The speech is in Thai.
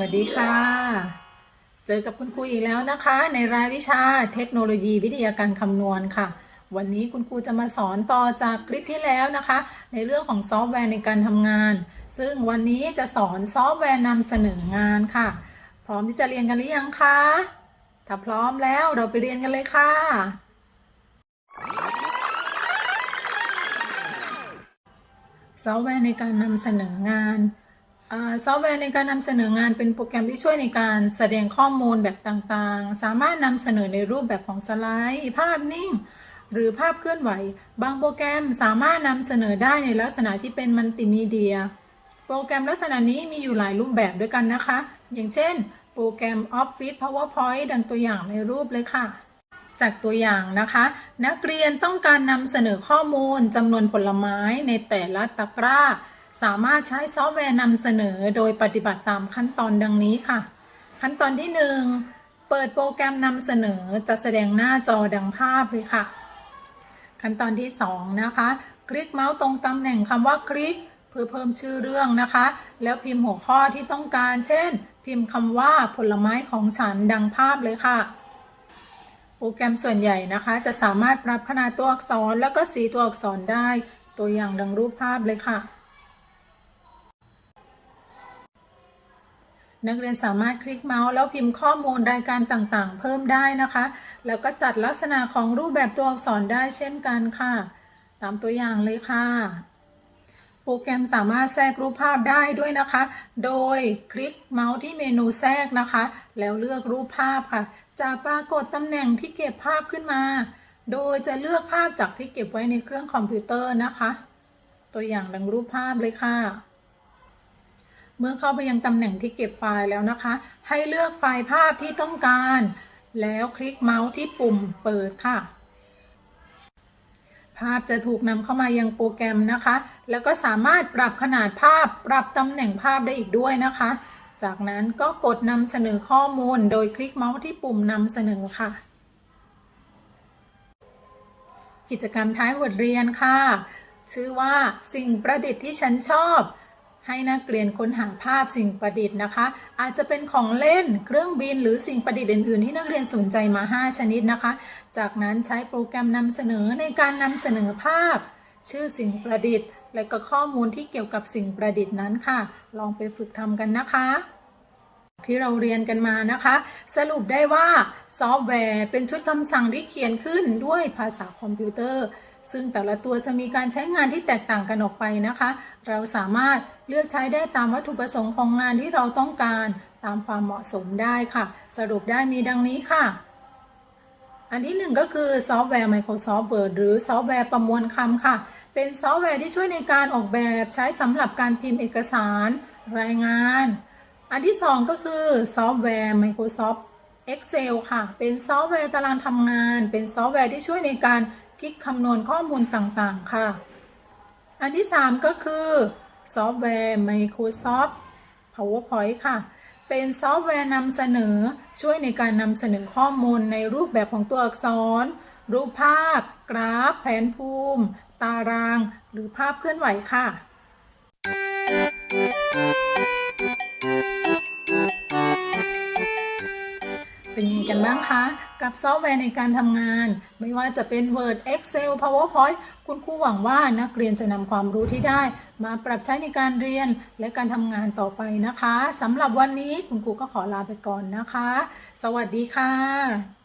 วัสดีค่ะ เจอกับคุณครูอีกแล้วนะคะ ในรายวิชาเทคโนโลยีวิทยาการคำนวณค่ะ วันนี้คุณครูจะมาสอนต่อจากคลิปที่แล้วนะคะ ในเรื่องของซอฟต์แวร์ในการทำงาน ซึ่งวันนี้จะสอนซอฟต์แวร์นำเสนองานค่ะ พร้อมที่จะเรียนกันหรือยังคะ ถ้าพร้อมแล้วเราไปเรียนกันเลยค่ะ ซอฟต์แวร์ในการนำเสนองาน ซอฟต์แวร์ในการนำเสนองานเป็นโปรแกรมที่ช่วยในการแสดงข้อมูลแบบต่างๆ สามารถนำเสนอในรูปแบบของสไลด์ ภาพนิ่ง หรือภาพเคลื่อนไหว บางโปรแกรมสามารถนำเสนอได้ในลักษณะที่เป็นมัลติมีเดีย โปรแกรมลักษณะนี้มีอยู่หลายรูปแบบด้วยกันนะคะ อย่างเช่น โปรแกรม Office PowerPoint ดังตัวอย่างในรูปเลยค่ะ จากตัวอย่างนะคะ นักเรียนต้องการนำเสนอข้อมูลจำนวนผลไม้ในแต่ละตะกร้า สามารถใช้ซอฟต์แวร์นำเสนอโดยปฏิบัติตามขั้นตอนดังนี้ค่ะ ขั้นตอนที่ 1 เปิดโปรแกรมนำเสนอจะแสดงหน้าจอดังภาพเลยค่ะ ขั้นตอนที่ 2 นะคะ คลิกเมาส์ตรงตำแหน่งคำว่าคลิกเพื่อเพิ่มชื่อเรื่องนะคะ แล้วพิมพ์หัวข้อที่ต้องการ เช่น พิมพ์คำว่าผลไม้ของฉันดังภาพเลยค่ะโปรแกรมส่วนใหญ่นะคะ จะสามารถปรับขนาดตัวอักษรแล้วก็สีตัวอักษรได้ ตัวอย่างดังรูปภาพเลยค่ะ นักเรียนสามารถคลิกเมาส์แล้วพิมพ์ข้อมูลรายการต่างๆ เพิ่มได้นะคะ แล้วก็จัดลักษณะของรูปแบบตัวอักษรได้เช่นกันค่ะ ตามตัวอย่างเลยค่ะ โปรแกรมสามารถแทรกรูปภาพได้ด้วยนะคะ โดยคลิกเมาส์ที่เมนูแทรกนะคะ แล้วเลือกรูปภาพค่ะ จะปรากฏตำแหน่งที่เก็บภาพขึ้นมา โดยจะเลือกภาพจากที่เก็บไว้ในเครื่องคอมพิวเตอร์นะคะ ตัวอย่างดังรูปภาพเลยค่ะ เมื่อเข้าไปยังตำแหน่งที่เก็บไฟล์แล้วนะคะ ให้เลือกไฟล์ภาพที่ต้องการ แล้วคลิกเมาส์ที่ปุ่มเปิดค่ะ ภาพจะถูกนำเข้ามายังโปรแกรมนะคะ แล้วก็สามารถปรับขนาดภาพ ปรับตำแหน่งภาพได้อีกด้วยนะคะ จากนั้นก็กดนำเสนอข้อมูล โดยคลิกเมาส์ที่ปุ่มนำเสนอค่ะ กิจกรรมท้ายบทเรียนค่ะ ชื่อว่าสิ่งประดิษฐ์ที่ฉันชอบ ให้นักเรียนค้นหาภาพสิ่งประดิษฐ์นะคะ อาจจะเป็นของเล่นเครื่องบินหรือสิ่งประดิษฐ์อื่น ๆ ที่นักเรียนสนใจมา 5 ชนิดนะคะ จากนั้นใช้โปรแกรมนำเสนอในการนำเสนอภาพ ชื่อสิ่งประดิษฐ์ และก็ข้อมูลที่เกี่ยวกับสิ่งประดิษฐ์นั้นค่ะ ลองไปฝึกทำกันนะคะที่เราเรียนกันมานะคะ สรุปได้ว่าซอฟต์แวร์เป็นชุดคำสั่งที่เขียนขึ้นด้วยภาษาคอมพิวเตอร์ ซึ่งแต่ละตัวจะมีการใช้งานที่แตกต่างกันออกไปนะคะ เราสามารถเลือกใช้ได้ตามวัตถุประสงค์ของงานที่เราต้องการตามความเหมาะสมได้ค่ะ สรุปได้มีดังนี้ค่ะ อันที่หนึ่งก็คือซอฟต์แวร์ Microsoft Word หรือซอฟต์แวร์ประมวลคำค่ะ เป็นซอฟต์แวร์ที่ช่วยในการออกแบบใช้สำหรับการพิมพ์เอกสาร รายงาน อันที่สองก็คือซอฟต์แวร์ Microsoft Excel ค่ะ เป็นซอฟต์แวร์ตารางทำงาน เป็นซอฟต์แวร์ที่ช่วยในการ คิดคำนวณข้อมูลต่างๆ ค่ะ อันที่ 3 ก็คือซอฟต์แวร์ Microsoft PowerPoint ค่ะ เป็นซอฟต์แวร์นำเสนอช่วยในการนำเสนอข้อมูลในรูปแบบของตัวอักษร รูปภาพ กราฟ แผนภูมิ ตาราง หรือภาพเคลื่อนไหวค่ะ เป็นยังไงกันบ้างคะ กับซอฟต์แวร์ในการทำงาน ไม่ว่าจะเป็น Word Excel PowerPoint คุณครูหวังว่านักเรียนจะนำความรู้ที่ได้ มาปรับใช้ในการเรียนและการทำงานต่อไปนะคะสำหรับวันนี้คุณครูก็ขอลาไปก่อนนะคะ สวัสดีค่ะ